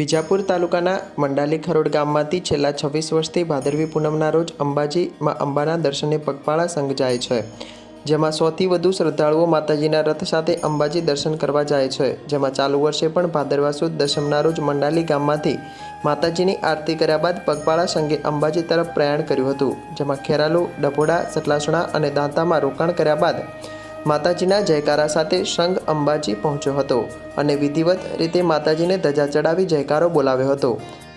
વિજાપુર તાલુકાના મંડાલી ખરોડ ગામમાંથી છેલ્લા છવ્વીસ વર્ષથી ભાદરવી પૂનમના રોજ અંબાજીમાં અંબાના દર્શને પગપાળા સંઘ જાય છે, જેમાં સૌથી વધુ શ્રદ્ધાળુઓ માતાજીના રથ સાથે અંબાજી દર્શન કરવા જાય છે, જેમાં ચાલુ વર્ષે પણ ભાદરવા સુદ દશમના રોજ મંડાલી ગામમાંથી માતાજીની આરતી કર્યા બાદ પગપાળા સંઘે અંબાજી તરફ પ્રયાણ કર્યું હતું, જેમાં ખેરાલુ, ડભોડા સટલાસણા અને દાંતામાં રોકાણ કર્યા બાદ માતાજીના જયકારા સાથે શંગ અંબાજી પહોંચ્યો હતો અને વિધિવત રીતે માતાજીને ધજા ચડાવી જયકારો બોલાવ્યો હતો.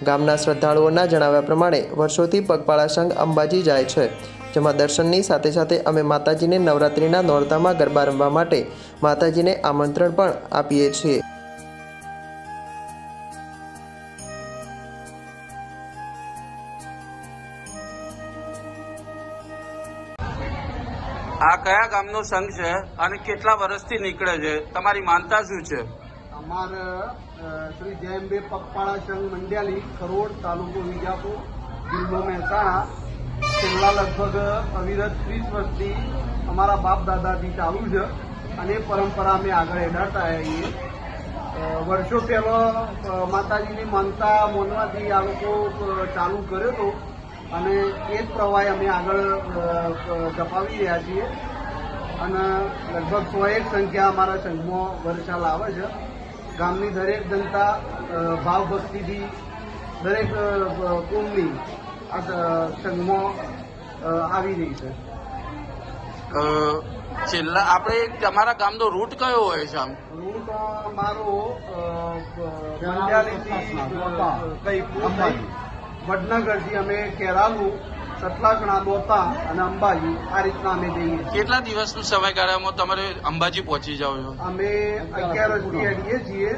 ગામના શ્રદ્ધાળુઓના જણાવ્યા પ્રમાણે વર્ષોથી પગપાળા શંગ અંબાજી જાય છે. જેમાં દર્શનની સાથે સાથે અમે માતાજીને નવરાત્રિના નોરતામાં ગરબા રમવા માટે માતાજીને આમંત્રણ પણ આપીએ છીએ. આ કયા ગામનો સંઘ છે અને કેટલા વર્ષથી નીકળે છે? તમારી માનતા શું છે? અમારે શ્રી જયંબે પગપાળા સંઘ મંડ્યાલી, ખરોડ તાલુકો વિજાપુર, જિલ્લો મહેસાણા. છેલ્લા લગભગ અવિરત ત્રીસ વર્ષથી અમારા બાપ દાદાથી ચાલુ છે અને પરંપરા અમે આગળ એડાતા આવીએ વર્ષો પહેલો માતાજીની માનતા મોનવાથી આ લોકો ચાલુ કર્યો હતો. અને એ જ પ્રવાહે અમે આગળ ધપાવી રહ્યા છીએ. અને લગભગ સો એક સંખ્યા અમારા સંઘમાં વર્ષાલ આવે છે. ગામની દરેક જનતા ભાવભક્તિથી દરેક અ, કુળની આ સંઘમાં આવી રહી છે. છેલ્લા આપણે તમારા ગામનો રૂટ કયો હોય છે આમ? રૂટ મારો મંડ્યાલીથી કઈ અંબાજી. વડનગરથી અમે કેરાલુ સટલાકણા દોતા અને અંબાજી આ રીતના અમે જઈએ કેટલા દિવસનું સમયગાળામાં તમારે અંબાજી પહોંચી જાઓ છો? અમે અગિયાર વર્ષથી અડીએ છીએ.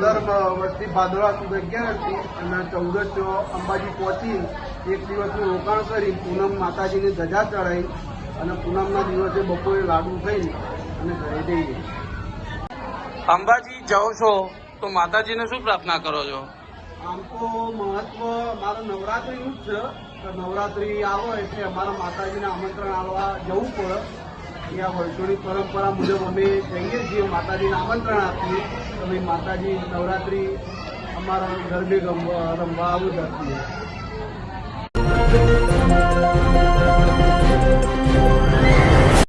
દર વર્ષથી ભાદરવા સુધી અગિયાર વર્ષથી અને ચૌદસ અંબાજી પહોંચી એક દિવસનું રોકાણ કરી પૂનમ માતાજીની ધજા ચડાવી અને પૂનમના દિવસે બપોરે લાડુ થઈ અને ઘરે જઈએ. અંબાજી જાઓ છો તો માતાજીને શું પ્રાર્થના કરો છો? આમ તો મહત્વ, મારો નવરાત્રિનું જ છે. નવરાત્રિ આવો એટલે અમારા માતાજીને આમંત્રણ આવવા જવું પડે. અહીંયા વર્ષોની પરંપરા મુજબ અમે જઈએ છીએ, માતાજીને આમંત્રણ આપીએ. ભાઈ માતાજી નવરાત્રિ અમારા ગરબે રમવા આવું જ આપીએ.